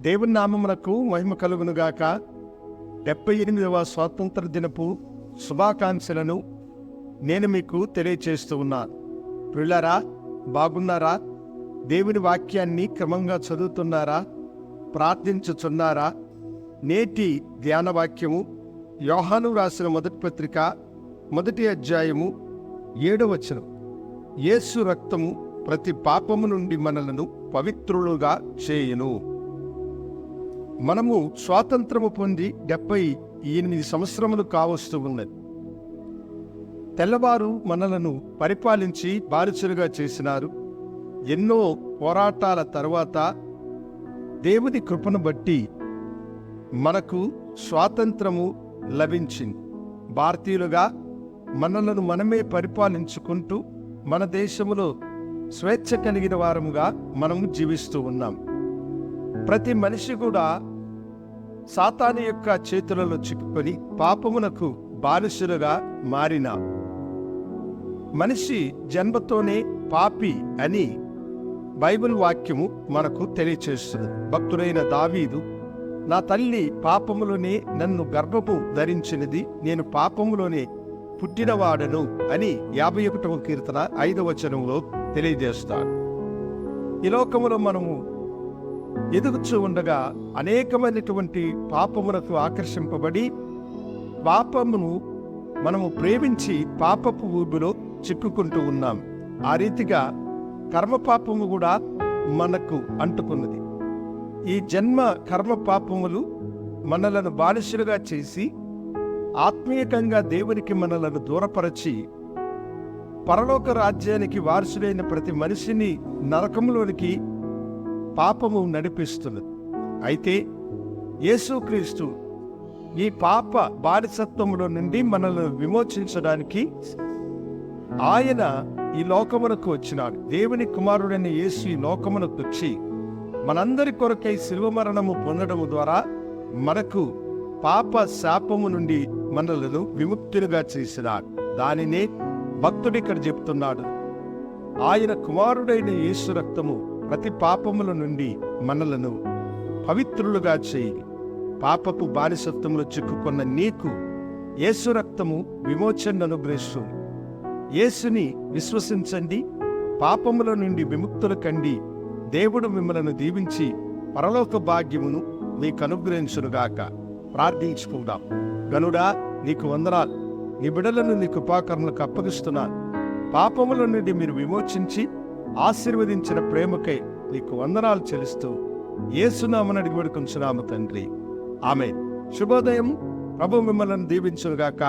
దేవుని నామమునకు మహిమ కలుగునుగాక డెబ్బై ఎనిమిదవ స్వాతంత్ర దినపు శుభాకాంక్షలను నేను మీకు తెలియచేస్తూ ఉన్నాను పిల్లరా బాగున్నారా? దేవుని వాక్యాన్ని క్రమంగా చదువుతున్నారా? ప్రార్థించుచున్నారా? నేటి ధ్యాన వాక్యము యోహాను రాసిన మొదటి పత్రిక మొదటి అధ్యాయము ఏడవ వచనం. యేసు రక్తము ప్రతి పాపము నుండి మనలను పవిత్రులుగా చేయును. మనము స్వాతంత్రము పొంది డెబ్బై ఎనిమిది సంవత్సరములు కావస్తూ ఉన్నది. తెల్లవారు మనలను పరిపాలించి బారిచులుగా చేసినారు. ఎన్నో పోరాటాల తర్వాత దేవుని కృపను బట్టి మనకు స్వాతంత్రము లభించింది. భారతీయులుగా మనలను మనమే పరిపాలించుకుంటూ మన దేశంలో స్వేచ్ఛ కలిగిన వారముగా మనము జీవిస్తూ ఉన్నాం. ప్రతి మనిషి కూడా సాతాను యొక్క చేతులలో చిక్కుకొని పాపమునకు బానిసులుగా మారిన మనిషి జన్మతోనే పాపి అని బైబిల్ వాక్యము మనకు తెలియచేస్తుంది. భక్తుడైన దావీదు నా తల్లి పాపములోనే నన్ను గర్భము ధరించినది నేను పాపములోనే పుట్టినవాడను అని యాభై ఒకటవ కీర్తన ఐదవ వచనంలో తెలియజేస్తాను ఈ లోకములో మనము ఎదుగుచూ ఉండగా అనేకమైనటువంటి పాపములకు ఆకర్షింపబడి పాపమును మనము ప్రేమించి పాపపు ఊబిలో చిక్కుకుంటూ ఉన్నాం. ఆ రీతిగా కర్మ పాపము కూడా మనకు అంటుకున్నది. ఈ జన్మ కర్మ పాపములు మనలను బానిసలుగా చేసి ఆత్మీయకంగా దేవునికి మనలను దూరపరచి పరలోక రాజ్యానికి వారసుడైన ప్రతి మనిషిని నరకంలోనికి పాపము నడిపిస్తున్నది. అయితే యేసుక్రీస్తు ఈ పాప బానిసత్వములో నుండి మనల్ని విమోచించడానికి ఆయన ఈ లోకమునకు వచ్చినాడు. దేవుని కుమారుడైన యేసు ఈ లోకమునకు వచ్చి మనందరి కొరకై శిల్వ మరణము పొందడము ద్వారా మనకు పాప శాపము నుండి మనలను విముక్తులుగా చేసినాడు. దానినే భక్తుడు ఇక్కడ చెప్తున్నాడు. ఆయన కుమారుడైన యేసు రక్తము ప్రతి పాపముల నుండి మనలను పవిత్రులుగా చేయి. పాపపు బానిసత్వంలో చిక్కుకున్న నీకు యేసు రక్తము విమోచనను అనుగ్రహిస్తుంది యేసుని విశ్వసించండి పాపముల నుండి విముక్తులు కండి. దేవుడు మిమ్మలను దీవించి పరలోక భాగ్యమును మీకు అనుగ్రహించునుగాక ప్రార్థించుకుందాం. గనుడా నీకు వందనాలు. నీ బిడలను నీ కృపాకరణలకు అప్పగిస్తున్నాను. పాపముల నుండి మీరు విమోచించి ఆశీర్వదించిన ప్రేమకై నీకు వందనాలు చెల్లిస్తూ ఏసునామని అడిగి వేడుకొంచున్నాము తండ్రి. ఆమె శుభోదయం. ప్రభు మిమ్మల్ని దీవించుగాక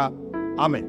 ఆమె